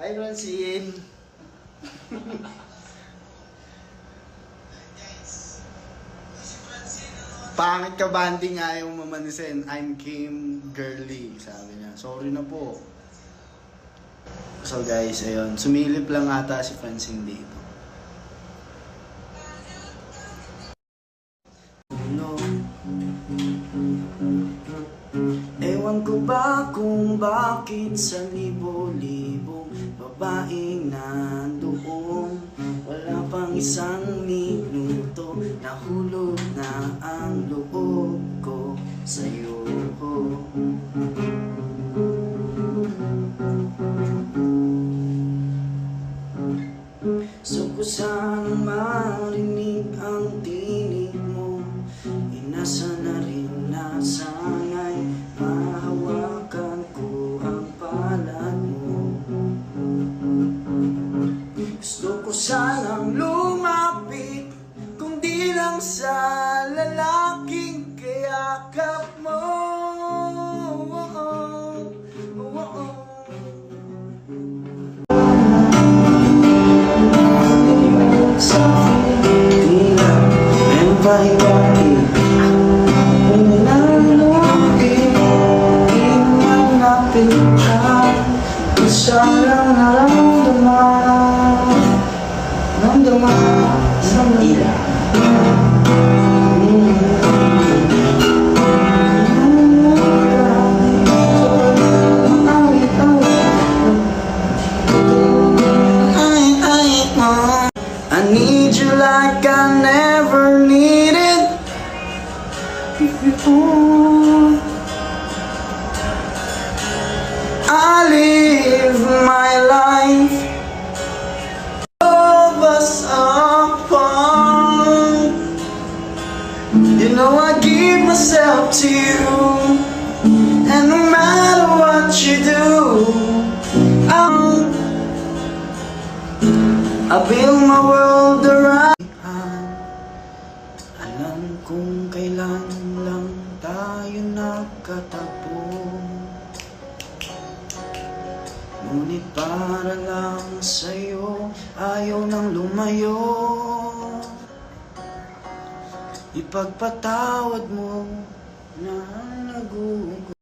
Hi, Francine. Pangit ka banding ayaw mamanisin. I'm Kim Girly, sabi niya. Sorry na po. So guys, ayun. Sumilip lang ata si Francine dito. No. Ewan ko ba kung bakit sa libo-libong isang minuto Nahulog na ang loob ko sa'yo. So ko sanang marinig ang tinig mo. Inasa na rin na sana'y mahawakan ko ang palad mo. Gusto ko lumapit Kung di lang sa lalaking kayakap mo. Sa tila Ang pahiwagi Kung nalulungin like I never needed before. I live my life of us apart. You know I give myself to you, and no matter I build my world around. Alam kong kailan lang tayo nagkatagpo Ngunit para lang sa'yo ayaw nang lumayo. Ipagpatawad mo na nagugulo